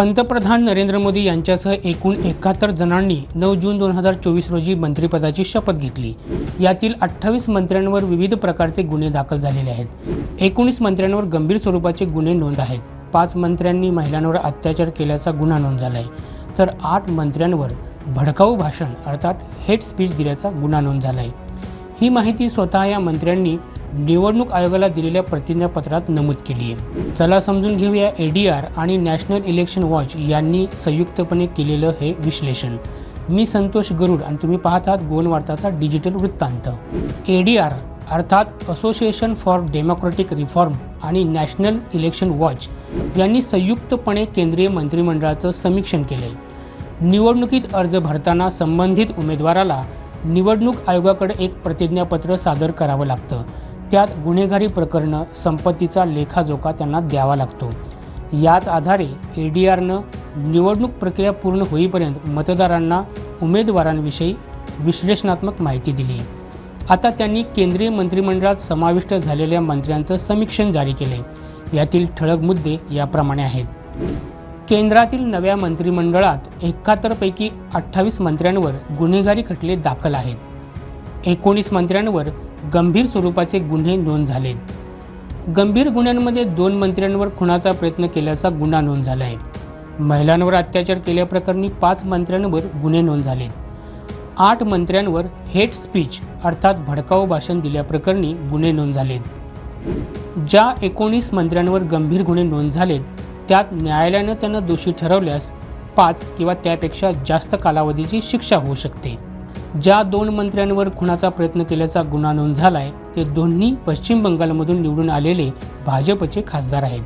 पंतप्रधान नरेंद्र मोदी यांच्यासह एकूण एकाहत्तर जणांनी नऊ जून दोन हजार चोवीस रोजी मंत्रिपदाची शपथ घेतली. यातील अठ्ठावीस मंत्र्यांवर विविध प्रकारचे गुन्हे दाखल झालेले आहेत. एकोणीस मंत्र्यांवर गंभीर स्वरूपाचे गुन्हे नोंद आहेत. पाच मंत्र्यांनी महिलांवर अत्याचार केल्याचा गुन्हा नोंद झाला आहे तर आठ मंत्र्यांवर भडकाऊ भाषण अर्थात हेट स्पीच दिल्याचा गुन्हा नोंद झाला आहे ही माहिती स्वतः या मंत्र्यांनी निवडणूक आयोगाला दिलेल्या प्रतिज्ञापत्रात नमूद केली आहे. चला समजून घेऊया ए डी आर आणि नॅशनल इलेक्शन वॉच यांनी संयुक्तपणे केलेलं हे विश्लेषण. मी संतोष गरुड आणि तुम्ही पाहत आहात गोलवार्ताचा डिजिटल वृत्तांत. ए डी आर अर्थात असोसिएशन फॉर डेमोक्रॅटिक रिफॉर्म आणि नॅशनल इलेक्शन वॉच यांनी संयुक्तपणे केंद्रीय मंत्रिमंडळाचं समीक्षण केलं आहे निवडणुकीत अर्ज भरताना संबंधित उमेदवाराला निवडणूक आयोगाकडे एक प्रतिज्ञापत्र सादर करावं लागतं. त्यात गुन्हेगारी प्रकरणं संपत्तीचा लेखाजोखा त्यांना द्यावा लागतो. याच आधारे ए डी आरनं निवडणूक प्रक्रिया पूर्ण होईपर्यंत मतदारांना उमेदवारांविषयी विश्लेषणात्मक माहिती दिली. आता त्यांनी केंद्रीय मंत्रिमंडळात समाविष्ट झालेल्या मंत्र्यांचं समीक्षण जारी केले. यातील ठळक मुद्दे याप्रमाणे आहेत. केंद्रातील नव्या मंत्रिमंडळात एकाहत्तरपैकी अठ्ठावीस मंत्र्यांवर गुन्हेगारी खटले दाखल आहेत. एकोणीस मंत्र्यांवर गंभीर स्वरूपाचे गुन्हे नोंद झाले गंभीर गुन्ह्यांमध्ये दोन मंत्र्यांवर खुनाचा प्रयत्न केल्याचा गुन्हा नोंद झाला आहे महिलांवर अत्याचार केल्याप्रकरणी पाच मंत्र्यांवर गुन्हे नोंद झालेत. आठ मंत्र्यांवर हेट स्पीच अर्थात भडकाऊ भाषण दिल्याप्रकरणी गुन्हे नोंद झालेत. ज्या एकोणीस मंत्र्यांवर गंभीर गुन्हे नोंद झालेत त्यात न्यायालयानं त्यांना दोषी ठरवल्यास पाच किंवा त्यापेक्षा जास्त कालावधीची शिक्षा होऊ शकते. ज्या दोन मंत्र्यांवर खुनाचा प्रयत्न केल्याचा गुन्हा नोंद आहे ते दोन्ही पश्चिम बंगालमधून निवडून आलेले भाजपचे खासदार आहेत.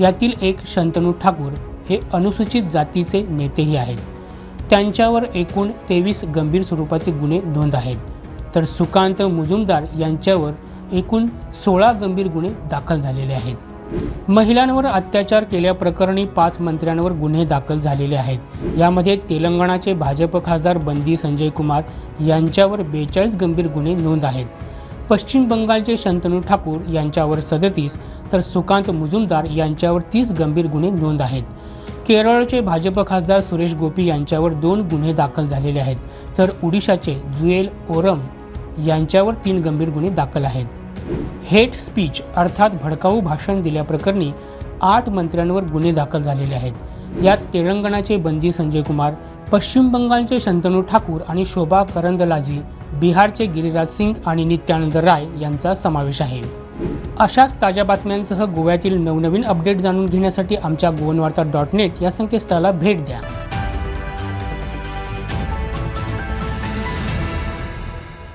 यातील एक शंतनू ठाकूर हे अनुसूचित जातीचे नेतेही आहेत. त्यांच्यावर एकूण तेवीस गंभीर स्वरूपाचे गुन्हे नोंद आहेत. तर सुकांत मुजुमदार यांच्यावर एकूण सोळा गंभीर गुन्हे दाखल झालेले आहेत. महिलांवर अत्याचार केल्याप्रकरणी पाच मंत्र्यांवर गुन्हे दाखल झालेले आहेत. यामध्ये तेलंगणाचे भाजप खासदार बंदी संजय कुमार यांच्यावर बेचाळीस गंभीर गुन्हे नोंद आहेत. पश्चिम बंगालचे शंतनू ठाकूर यांच्यावर सदतीस तर सुकांत मुजुमदार यांच्यावर तीस गंभीर गुन्हे नोंद आहेत. केरळचे भाजप खासदार सुरेश गोपी यांच्यावर दोन गुन्हे दाखल झालेले आहेत. तर ओडिशाचे जुएल ओरम यांच्यावर तीन गंभीर गुन्हे दाखल आहेत. हेट स्पीच अर्थात भडकाऊ भाषण दिल्याप्रकरणी आठ मंत्र्यांवर गुन्हे दाखल झालेले आहेत. यात तेलंगणाचे बंदी संजय कुमार पश्चिम बंगालचे शंतनू ठाकूर आणि शोभा करंदलाजी बिहारचे गिरिराज सिंग आणि नित्यानंद राय यांचा समावेश आहे. अशाच ताज्या बातम्यांसह गोव्यातील नवनवीन अपडेट जाणून घेण्यासाठी आमच्या गोवनवार्ता डॉट नेट या संकेतस्थळाला भेट द्या.